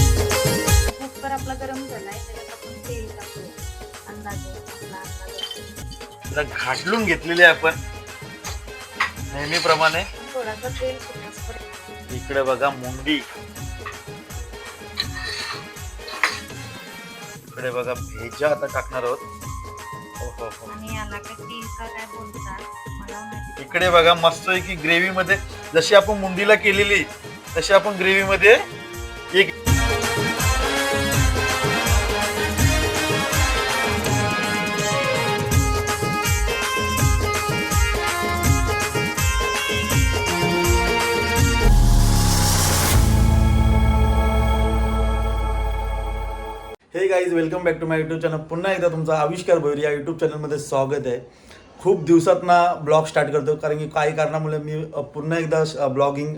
Cooker आपला गरम झालाय त्याच्यात आपण तेल टाकू अंदाजे आपला अंदाजे. आता घाटलून घेतलेली आहे आपण. नेहमीप्रमाणे. थोडासा तेल सुटण्यापर्यंत इकडे बघा मुंडी. इकडे बघा भेजा आता टाकणार आहोत. हो, हो, हो. आणि याला काय तेल का काय बोलतात मला इकडे बघा मस्त आहे की ग्रेव्ही मध्ये जशी आपण मुंडीला केलेली तशी आपण ग्रेव्ही मध्ये एक hey guys welcome back to my YouTube channel पुन्हा एकदा तुमचा आविष्कार भैर या युट्यूब चॅनलमध्ये स्वागत आहे. खूप दिवसात ना ब्लॉग स्टार्ट करतो कारण की काही कारणामुळे मी पुन्हा एकदा ब्लॉगिंग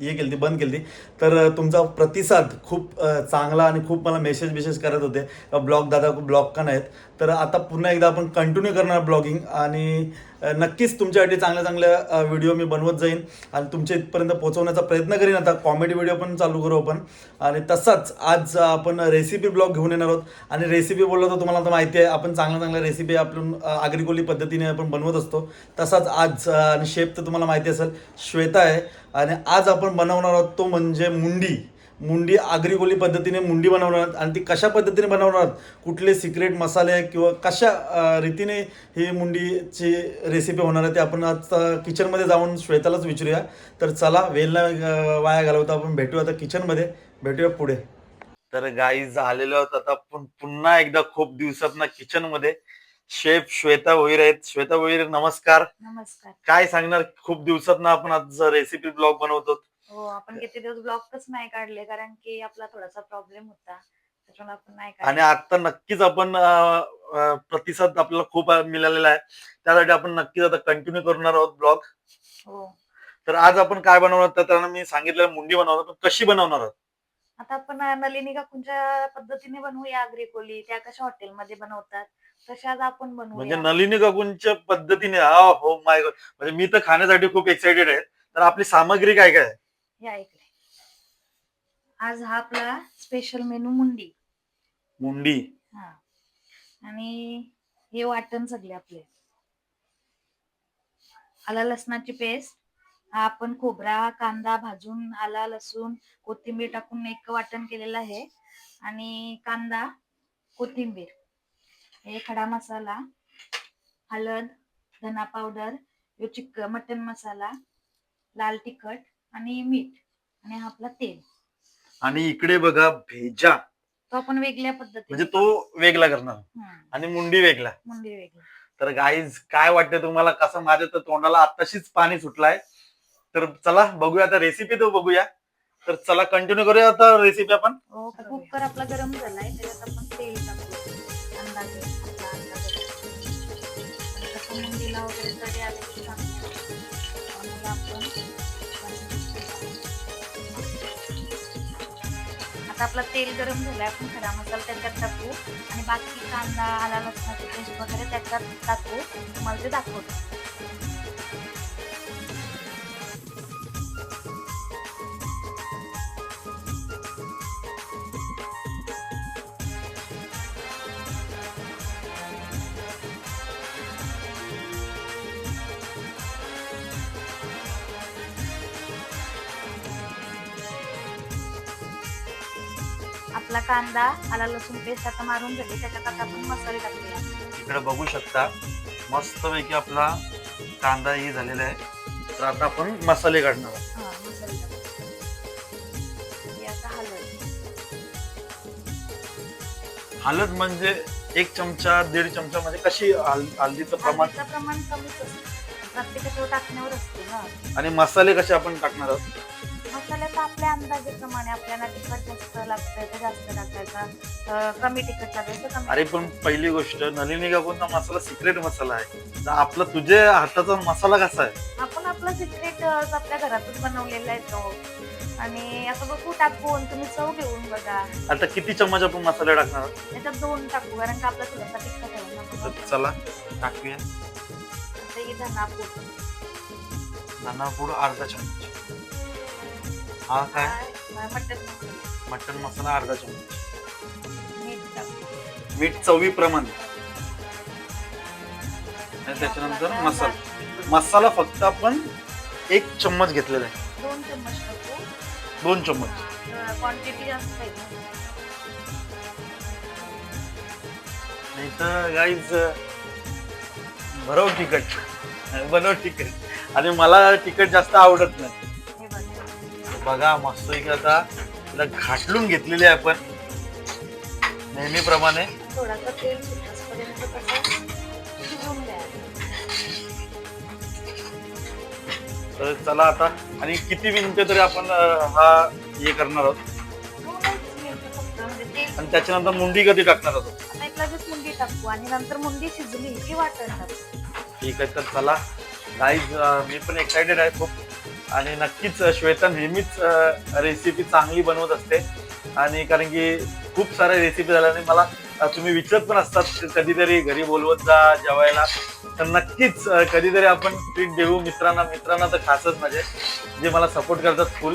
हे केली बंद केली तर तुमचा प्रतिसाद खूप चांगला आणि खूप मला मेसेज बिसेज करत होते. ब्लॉग दादा ब्लॉग का नाहीत. तर आता पुन्हा एकदा आपण कंटिन्यू करणार ब्लॉगिंग आणि नक्कीच तुमच्यासाठी चांगल्या चांगल्या व्हिडिओ मी बनवत जाईन. आणि तुमच्या इथपर्यंत पोहोचवण्याचा प्रयत्न करीन. आता कॉमेडी व्हिडिओ पण चालू करू आपण. आणि तसाच आज आपण रेसिपी ब्लॉग घेऊन येणार आहोत. आणि रेसिपी बोललो तर तुम्हाला आता माहिती आहे आपण चांगल्या चांगल्या रेसिपी आपण अ, आगरीकोली पद्धतीने आपण बनवत असतो. तसाच आज आणि शेप तर तुम्हाला माहिती असेल श्वेता आहे. आणि आज आपण बनवणार आहोत तो म्हणजे मुंडी. मुंडी आगरी पद्धतीने मुंडी बनवणार आणि ती कशा पद्धतीने बनवणार कुठले सिक्रेट मसाले किंवा कशा रीतीने ही मुंडीची रेसिपी होणार आहे ते आपण आज किचनमध्ये जाऊन श्वेतालाच विचारूया. तर चला वेल न अ, वाया घालवता आपण. भेटूया आता किचनमध्ये भेटूया पुढे. तर आलेलो आहोत आता आपण पुन्हा एकदा खूप दिवसात ना किचनमध्ये शेफ श्वेता भोईर आहेत. श्वेता भोईर नमस्कार. नमस्कार. काय सांगणार? खूप दिवसात ना आपण आज रेसिपी ब्लॉग बनवतो हो आपण किती दिवस ब्लॉगच नाही काढले कारण की आपला थोडासा प्रॉब्लेम होता. त्याच्यामुळे आपण नाही आणि काढले आता नक्कीच आपण अं, अं, प्रतिसाद आपल्याला खूप मिळालेला आहे. त्यासाठी आपण नक्कीच आता कंटिन्यू करणार आहोत ब्लॉग. हो. तर आज आपण काय बनवणार तर त्यांना मी सांगितलं मुंडी बनवणार पण कशी बनवणार आहोत? आता आपण नलिनी काकूंच्या पद्धतीने बनवूया आग्रिकोली त्या कशा हॉटेलमध्ये बनवतात? तशाच आपण म्हणजे बनवूया नलिनी काकूंच्या पद्धतीने हा हो माय म्हणजे मी तर खाण्यासाठी खूप एक्साइटेड आहे. तर आपली सामग्री काय काय आहे? या इकडे आज हा आपला स्पेशल मेनू मुंडी. मुंडी. हा. आणि हे वाटण सगळे आपले. आला लसणाची पेस्ट हा आपण खोबरा कांदा भाजून आला लसूण कोथिंबीर टाकून एक वाटण केलेलं आहे. आणि कांदा कोथिंबीर. हे खडा मसाला हळद धना पावडर चिक मटन मसाला लाल तिखट आणि मीठ आणि हा आपला तेल. आणि इकडे बघा भेजा. तो आपण वेगळ्या पद्धतीने म्हणजे तो वेगळा करणार. हम्म, आणि मुंडी वेगळा. मुंडी वेगळी. तर गाईज काय वाटतं तुम्हाला? कसं माझ्या तर तोंडाला आताशीच पाणी सुटलाय. तर चला बघूया आता रेसिपी तर बघूया. तर चला कंटिन्यू करूया आता रेसिपी आपण. हो कुकर आपला गरम झालाय. त्याच्यात आपण तेल टाकू अंदाजे आपला अंदाजे आणि कसं मुंडीला वगैरे तरी आले की चांगलं. त्यामुळे आपण आता आपला तेल गरम झालाय आपण खडा मसाला त्याच्यात टाकू. आणि बाकी कांदा आला लसणाची पेस्ट वगैरे त्याच्यात टाकू. तुम्हाला ते दाखवतो. आपला कांदा आला लसूण पेस्ट आता मारून झाली त्याच्यात आता आपण मसाले टाकूया. इकडे बघू शकता मस्त पैकी आपला कांदा ही झालेला आहे. तर आता आपण मसाले काढणार आहोत. हा मसाले हे आता हळद म्हणजे एक चमचा दीड चमचा म्हणजे कशी हल- हळदीचं प्रमाण? हळदीचं प्रमाण कमीच असतं. प्रत्येकाच्या टाकण्यावर असते ना आणि मसाले कसे आपण टाकणार आहोत? मसाल्याचा आपल्या अंदाजेप्रमाणे आपल्याला तिखट जास्त लागतंय तर जास्त टाकायचा? कमी तिखट लागायचं कमी अरे पण पहिली गोष्ट नलिनी काकूंचा मसाला सिक्रेट मसाला आहे. तर आपला तुझ्या हाताचा मसाला कसा आहे? आपण आपला सिक्रेट आपल्या घरातच बनवलेला आहे तो. आणि आता बघू टाकून तुम्ही चव घेऊन बघा. आता किती चम्मच आपण मसाले टाकणार? आहोत याच्यात दोन टाकू कारण का आपला थोडासा तिखट आहे ना. तर चला टाकूया. आता हे धनापूड अर्धा चम्मच. हा काय? मटन मसाला? मटन मसाला अर्धा चमच. मीठ चवीप्रमाणे आणि त्याच्यानंतर मसाला मसाला. फक्त आपण एक चम्मच घेतलेला आहे. दोन चम्मच दोन चम्मच. क्वांटिटी जास्त पाहिजे नाही तर गाईज भरव तिखट. बनव तिखट. आणि मला तिखट जास्त आवडत नाही. बघा मस्त की आता तिला घाटलून घेतलेली आहे आपण. नेहमीप्रमाणे. थोडासा तेल कसं तर चला आता. आणि किती मिनिटं तरी आपण हा हे करणार आहोत. फक्त म्हणजे आणि त्याच्यानंतर मुंडी कधी टाकणार आहोत? आता एक लगेच मुंडी टाकू आणि नंतर मुंडी शिजली की वाटण टाकू. ठीक आहे तर चला. गाईज मी पण एक्सायटेड आहे. खूप आणि नक्कीच श्वेता नेहमीच रेसिपी चांगली बनवत असते. आणि कारण की खूप साऱ्या रेसिपी झाल्या आणि मला तुम्ही विचारत पण असतात कधीतरी घरी बोलवत जा जेवायला. तर नक्कीच कधीतरी आपण ट्रीट देऊ. मित्रांना मित्रांना तर खासच म्हणजे जे मला सपोर्ट करतात फुल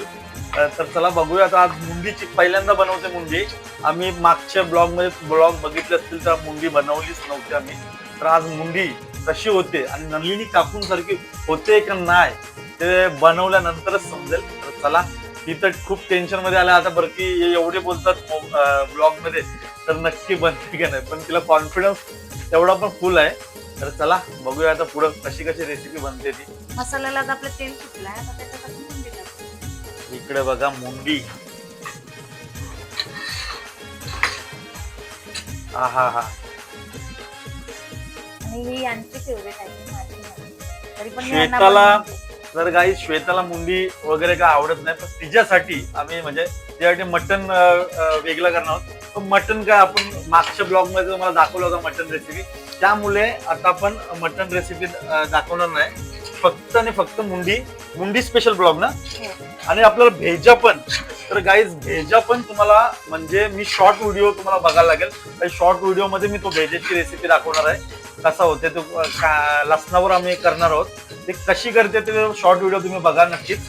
तर चला बघूया आता आज मुंडीची पहिल्यांदा बनवते मुंडी. आम्ही मागच्या ब्लॉगमध्ये ब्लॉग बघितले असतील तर मुंडी बनवलीच नव्हती आम्ही. तर आज मुंडी कशी होते आणि नलिनी काकून सारखी होते का नाही ते बनवल्यानंतरच समजेल. तर चला ती तर खूप टेन्शनमध्ये आल्या आता बरं की एवढे बोलतात ब्लॉगमध्ये तर नक्की बनते का नाही पण तिला कॉन्फिडन्स तेवढा पण फुल आहे. तर चला बघूया आता पुढं कशी कशी रेसिपी बनते ती. मसाल्याला आता आपलं तेल सुटलंय. आता त्याच्यात आपण मुंडी टाकू. इकडे बघा मुंडी. हा हा. हा आणि ही यांची फेवरेट आहे माझी. नाही. तरी पण मी यांना श्वेताला बनवते. जर काही श्वेताला मुंडी वगैरे काय आवडत नाही पण तिच्यासाठी आम्ही म्हणजे तिच्यासाठी मटन वेगळं करणार आहोत. पण मटन काय आपण मागच्या ब्लॉगमध्ये तुम्हाला दाखवलं होतं मटन रेसिपी त्यामुळे आता आपण मटन रेसिपी दाखवणार नाही. फक्त आणि फक्त मुंडी मुंडी स्पेशल ब्लॉग ना? आणि आपल्याला भेजा पण. तर गाईज भेजा पण तुम्हाला म्हणजे मी शॉर्ट व्हिडिओ तुम्हाला बघायला लागेल. शॉर्ट व्हिडिओमध्ये मी तो भेजेची रेसिपी दाखवणार आहे. कसा होते तो का- लसणावर आम्ही करणार आहोत. ते कशी करते ते शॉर्ट व्हिडिओ तुम्ही बघा नक्कीच.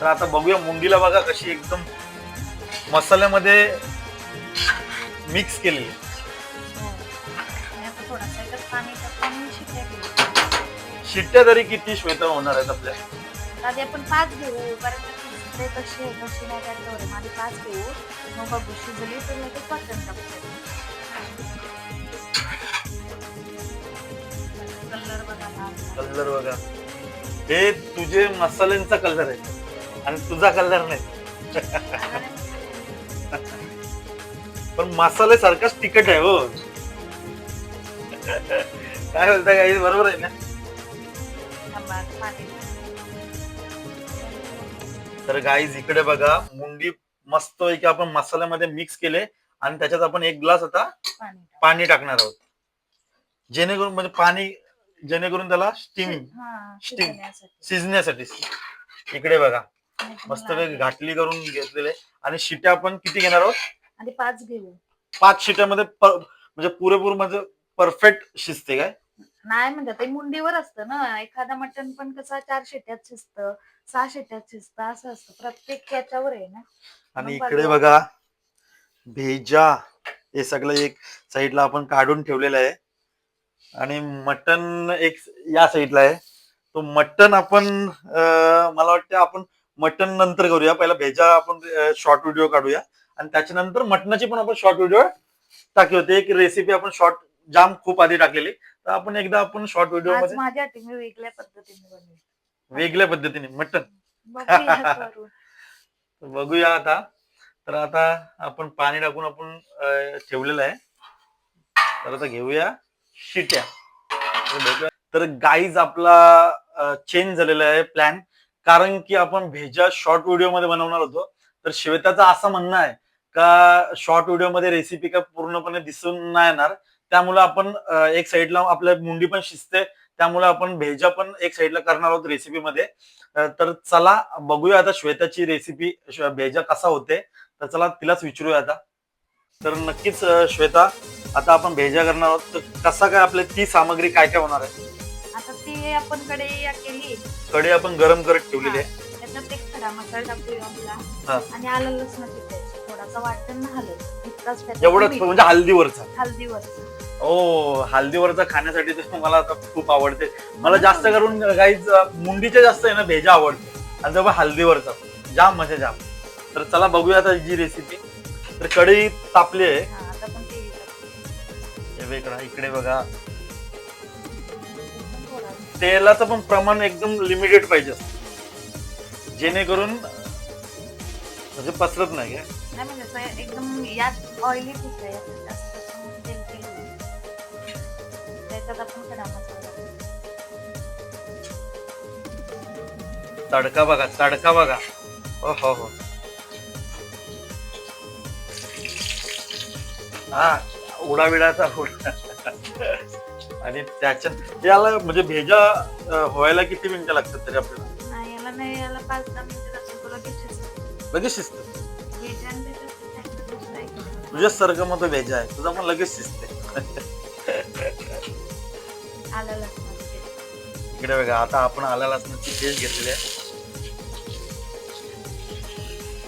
तर आता बघूया मुंडीला बघा कशी एकदम मसाल्यामध्ये मिक्स केलेली. शिट्ट्या तरी किती श्वेता होणार आहेत आपल्या? आधी आपण पाच घेऊ कारण कशी आहे कशी नाही त्याच्यावर आहे. पाच घेऊ. मग बघू शिजली तर लगेच वाटण टाकू कलर बघा लाल. कलर बघा. हे तुझे मसाल्यांचा कलर आहे. आणि तुझा कलर नाही. पण मसाले सारखाच तिखट आहे हो. काय बोलता काही बरोबर आहे ना? थांबा, पाणी. तर गाईज इकडे बघा मुंडी मस्त आहे की आपण मसाल्यामध्ये मिक्स केले आणि त्याच्यात आपण एक ग्लास आता पाणी टाक. पाणी टाकणार आहोत. जेणेकरून म्हणजे पाणी जेणेकरून त्याला स्टीम हा, Steam. शिजण्यासाठी. शिजण्यासाठी. इकडे बघा. आणि मस्त तुम्हाला घाटली करून घेतलेले. आणि शिट्या आपण किती घेणार आहोत? आधी पाच घेऊ. पाच शिट्यामध्ये प- म्हणजे पुरेपूर म्हणजे परफेक्ट शिजते काय? नाही म्हणजे ते मुंडीवर असतं ना. एखादा मटण पण कसं चार शिट्यात शिजतं सहा शिट्यात शिजतं असं असतं. प्रत्येक याच्यावर आहे ना. आणि मग इकडे बघा. बघा भेजा. हे सगळं एक साईडला आपण काढून ठेवलेलं आहे. आणि मटन एक या साईडला आहे. तो मटन आपण मला वाटतं आपण मटन नंतर करूया. पहिला भेजा आपण शॉर्ट व्हिडिओ काढूया. आणि त्याच्यानंतर मटनाची पण आपण शॉर्ट व्हिडिओ टाकी होते. एक रेसिपी आपण शॉर्ट जाम खूप आधी टाकलेली. तर आपण एकदा आपण शॉर्ट व्हिडिओ आज मध्ये माझ्या हाती मी वेगळ्या पद्धतीने बनवेल. वेगळ्या पद्धतीने मटन बघूया आता. तर आता आपण पाणी टाकून आपण ठेवलेलं आहे. तर आता घेऊया. शिट्या तर तर गाईज आपला चेंज झालेला आहे प्लॅन कारण की आपण भेजा शॉर्ट व्हिडिओमध्ये बनवणार होतो. तर श्वेताचं असं म्हणणं आहे का शॉर्ट व्हिडिओमध्ये रेसिपी का पूर्णपणे दिसून नाही येणार. त्यामुळे आपण एक साईडला आपल्या मुंडी पण शिजते. त्यामुळे आपण भेजा पण एक साईडला करणार आहोत रेसिपी मध्ये. तर चला बघूया आता श्वेताची रेसिपी भेजा कसा होते. तर चला तिलाच विचारूया आता. तर नक्कीच श्वेता आता आपण भेजा करणार आहोत. तर कसा काय आपली ती सामग्री काय काय होणार आहे? आता ती आपण कढई या केली. कढई आपण गरम करत ठेवलेली आहे. त्याच्यात त्याच्यात एक खडा मसाला टाकूया हा. आपला आणि आलं लसणाची पेस्ट थोडासा वाटण ना हलत इतकाच त्याच्यात एवढंच मीठ. म्हणजे हल्दीवरचा. हळदीवरचं ओ हल्दीवरचा खाण्यासाठी तर मला आता खूप आवडते. मला जास्त करून गाईच मुंडीच्या जास्त आहे ना भेजा आवडते. आणि जवळ हल्दीवरचा. जाम म्हणजे जाम. तर चला बघूया आता जी रेसिपी तर कढई तापली आहे हा आता पण ते टाकूया. वेगळा इकडे बघा तेलाचं पण प्रमाण एकदम लिमिटेड पाहिजे असतं. जेणेकरून म्हणजे पसरत नाही काय नाही म्हणजे असं एकदम यात ऑइली पीस आहे यात जास्त असं तेल तेल होईल. त्याच्यात आपण खडा मसाला टाकू. तडका बघा तडका बघा हो हो हो हा उडाविडाचा उडा. आणि त्याच्यात याला म्हणजे भेजा अं, व्हायला किती मिनिटं लागतात तरी आपल्याला? नाही याला नाही याला पाच दहा मिनिटं लागतील तुला किती लगेच शिजत? एक तुझ्या सर्ग मग भेजा आहे. तुझा पण लगेच शिजते. आलं लसणाची paste. इकडे बघा आता आपण आला लसणाची पेस्ट घेतलेली आहे.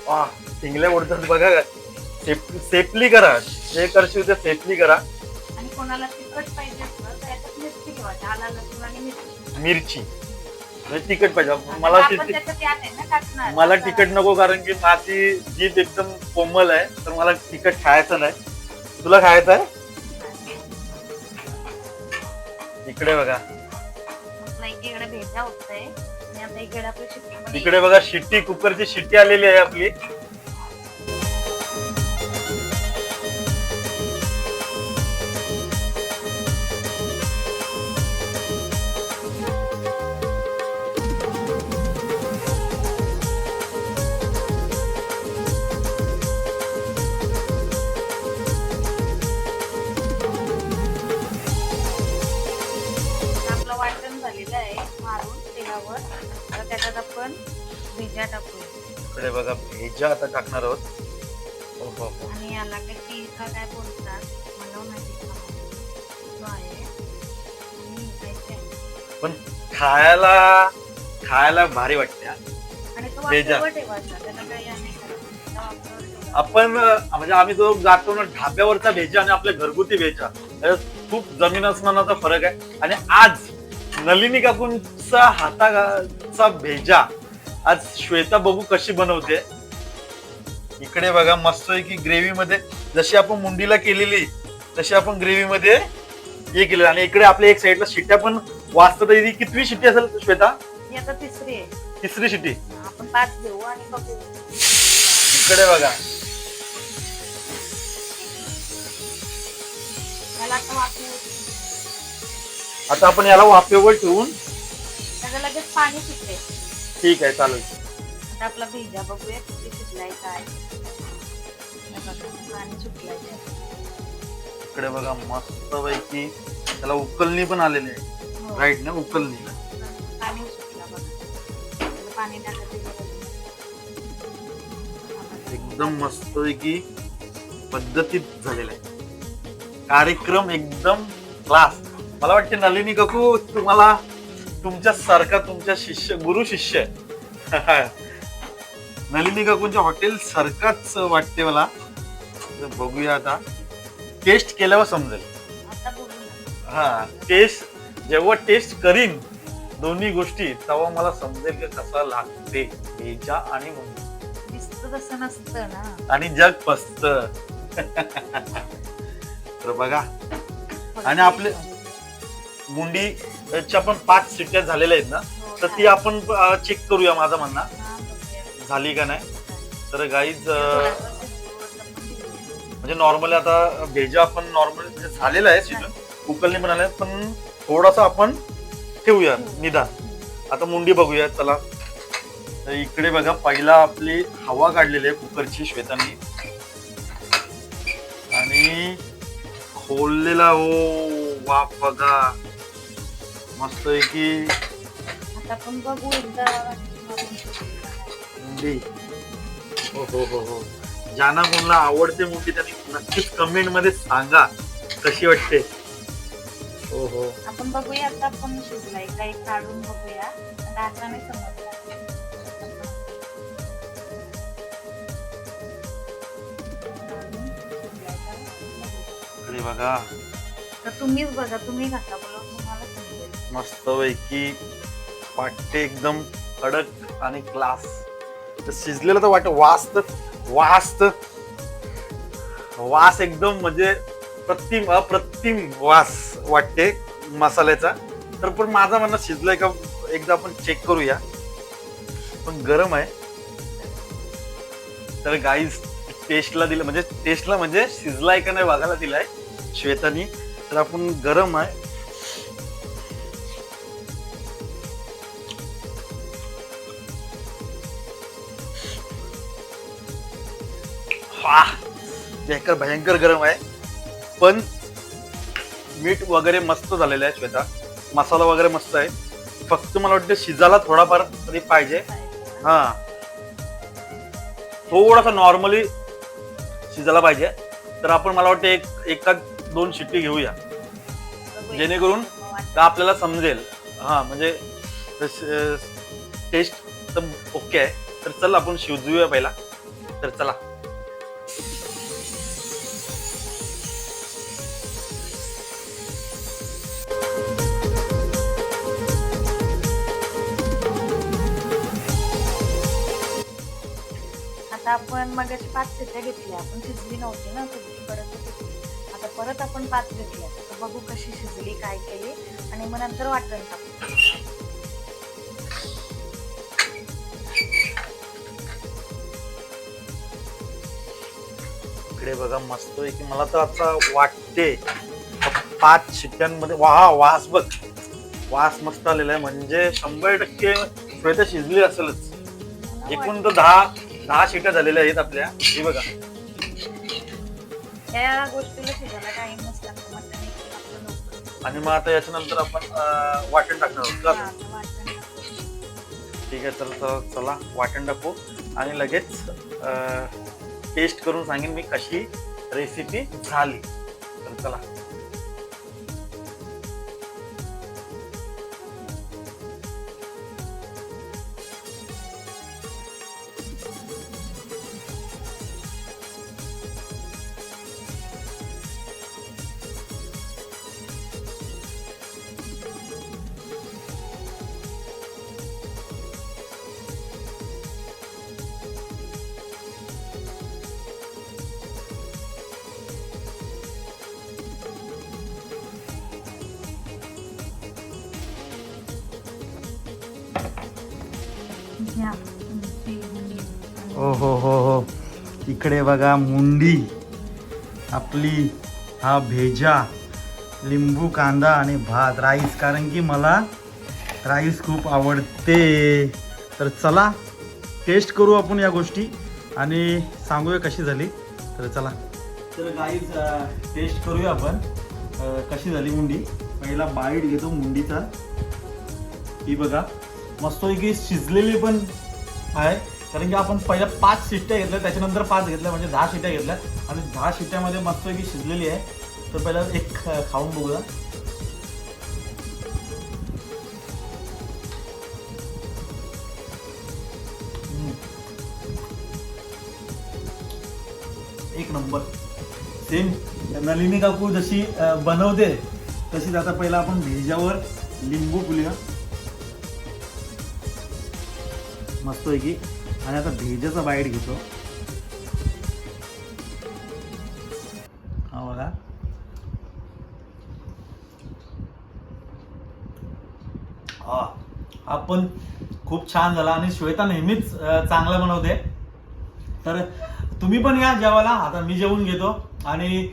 वा पिंगल्या उडतात बघा. सेफ सेफली करा. जे करशील ते सेफली करा. आणि कोणाला तिखट पाहिजे असलं तर याच्यात मिरची ठेवायची आला लसूण आणि मिरची. मिरची. म्हणजे तिखट पाहिजे. मला आपण ति- त्याच्यात यात आहे ना टाकणार. मला तिखट नको कारण की माझी जीभ एकदम कोमल आहे तर मला तिखट खायचं नाही. तुला खायचं आहे? इकडे बघा. आपला एकीकडे भेजा होतंय. आणि आता इकडे आपली शिट्टी इकडे बघा शिट्टी कुकरची शिट्टी आलेली आहे आपलं. भेजा आता टाकणार आहोत हो हो हो आणि याला काय तीळ का काय बोलतात मला माहिती का तो आहे आणि काय ते आहे. पण खायला खायला भारी वाटते. आणि तो भेजा. वाफेवर ठेवायचा त्याला काही हे नाही करायचं. त्या वाफेवर ठेवायचा. आपण अं, म्हणजे आम्ही जो जातो ना ढाब्यावरचा भेजा आणि आपल्या घरगुती भेजा याच्यात खूप जमीन अस्मानाचा फरक आहे आणि आज नलिनी काकूंचा हाताचा भेजा आज श्वेता बघू कशी बनवते इकडे बघा मस्त आहे की ग्रेव्ही मध्ये जशी आपण मुंडीला केलेली तशी आपण ग्रेव्ही मध्ये हे केलेलं. आणि इकडे आपल्या एक साईडला शिट्ट्या पण वाजतात ही कितवी शिट्टी असेल श्वेता? ही आता तिसरी आहे. तिसरी शिट्टी. आपण पाच घेऊ आणि बघू इकडे बघा. आता आपण याला वाफेवर ठेवून लगेच पाणी ठीक आहे चालेल. आता आपला भेजा बघूया किती शिजलाय काय. बघा, पाणी इकडे बघा मस्त पैकी त्याला उकलणी पण आलेली आहे. राईट ना उकलणी? पाणी सुटलं बघा त्याला पाणी एकदम मस्त पैकी पद्धतीत झालेला आहे. कार्यक्रम एकदम क्लास मला वाटते नलिनी काकू तुम्हाला तुमच्या सारखा तुमच्या शिष्य गुरु शिष्य आहे. नलिनी काकूंच्या हॉटेल सारखाच वाटते मला. बघूया आता. टेस्ट केल्यावर समजेल. आता हा टेस्ट जेव्हा टेस्ट करीन दोन्ही गोष्टी तेव्हा मला समजेल की कसा लागते. भेजा आणि मुंडी दिसतं तसं नसतं ना. आणि जग पसत. तर बघा. आणि आपले- मुंडीच्या पण पाच शिट्ट्या झालेल्या आहेत ना. हो, तर ती आपण चेक करूया माझा म्हणणं. झाली का नाही? तर गाईज म्हणजे नॉर्मली आता भेजा आपण नॉर्मली म्हणजे झालेलं आहे शिजून उकलणी पण आल्या पण थोडासा आपण ठेवूया निदान. आता मुंडी बघूया चला. तर इकडे बघा पहिला आपली हवा काढलेली आहे कुकरची श्वेतांनी. आणि खोललेला हो वाफ बघा. मस्त आहे की आता आपण बघू एकदा. मारून शिजलेलं आहे. मुंडी. हो हो हो हो. ज्यांना कोणाला आवडते मुंडी त्यांनी नक्कीच कमेंटमध्ये सांगा कशी वाटते? हो आपण बघूया आता काढून बघूया. समजलं बघा. तुम्हीच बघा तुम्ही मस्त पैकी वाटते एकदम कडक आणि क्लास तर शिजलेलं तर वाट वास्त वास्त वास एकदम म्हणजे प्रतिम अप्रतिम वास वाटते मसाल्याचा. तर पण माझा म्हणणं शिजलंय का एकदा आपण चेक करूया. पण गरम आहे. तर गाईज टेस्टला दिलं म्हणजे टेस्टला म्हणजे शिजलाय का नाही बघायला दिलाय श्वेतानी. तर आपण गरम आहे. हा भयंकर भयंकर गरम आहे. पण मीठ वगैरे मस्त झालेलं आहे श्वेता. मसाला वगैरे मस्त आहे. फक्त मला वाटतं शिजायला थोडाफार तरी पाहिजे. हा. थोडासा नॉर्मली शिजायला पाहिजे. तर आपण मला वाटतं एक एका दोन शिट्टी घेऊया. जेणेकरून का आपल्याला समजेल. हा म्हणजे टेस्ट तर ओके आहे. तर चल आपण शिजूया पहिला. तर चला. आपण मगाशी पाच शिट्ट्या घेतल्या आपण शिजली नव्हती ना कडक होती. आता परत आपण पाच घेतल्या. तर बघू कशी शिजली काय केली. आणि मग नंतर वाटण टाकू. इकडे बघा मस्त आहे की मला तर आता वाटते. पाच शिट्ट्यांमध्ये वा वास बघ. वास मस्त आलेला आहे. म्हणजे शंभर टक्के शिजली असेलच. एकूण तर दहा दहा शिट्ट्या झालेल्या आहेत आपल्या हे बघा या गोष्टीला शिजायला काही नसतं मटण एक आपलं लवकर. आणि मग आता याच्यानंतर आपण अं, वाटण टाकणार आहोत हा, का? आता वाटण टाकू. ठीक आहे तर तर चला वाटण टाकू आणि लगेच टेस्ट करून सांगेन मी कशी रेसिपी झाली तर चला घ्या. हो हो हो हो. इकडे बघा मुंडी. आपली हा भेजा लिंबू कांदा आणि भात राईस. कारण की मला राईस खूप आवडते. तर चला टेस्ट करू आपण या गोष्टी. आणि सांगूया कशी झाली. तर चला. तर गाईज टेस्ट करूया आपण. कशी झाली मुंडी? पहिला बाईट घेतो मुंडीचा. ही बघा. मस्तपैकी शिजलेली पण आहे. कारण की आपण पहिल्या पाच शिट्ट्या घेतल्या त्याच्यानंतर पाच घेतल्या म्हणजे दहा शिट्ट्या घेतल्या. आणि दहा शिट्ट्यामध्ये मस्तपैकी शिजलेली आहे. तर पहिला एक खाऊन बघूया. हम्म. एक नंबर. सेम. नलिनी काकू जशी बनवते तशीच आता पहिला आपण भेजावर लिंबू फुलूया. मस्तपैकी आणि आता भेजाचा बाईट घेतो. हा बघा. हा हा पण खूप छान झाला आणि श्वेता नेहमीच चांगला बनवते. तर तुम्ही पण या जेवायला. आता मी जेवून घेतो. आणि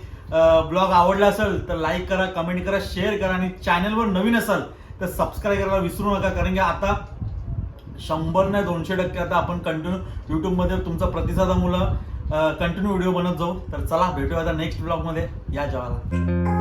ब्लॉग आवडला असेल तर लाईक करा कमेंट करा शेअर करा. आणि चॅनलवर नवीन असाल तर सबस्क्राईब करायला विसरू नका. कारण की आता शंभर नाही दोनशे टक्के आता आपण कंटिन्यू युट्यूबमध्ये तुमचा प्रतिसादामुळं कंटिन्यू व्हिडिओ बनत जाऊ. तर चला भेटूया आता नेक्स्ट ब्लॉगमध्ये या जेवायला.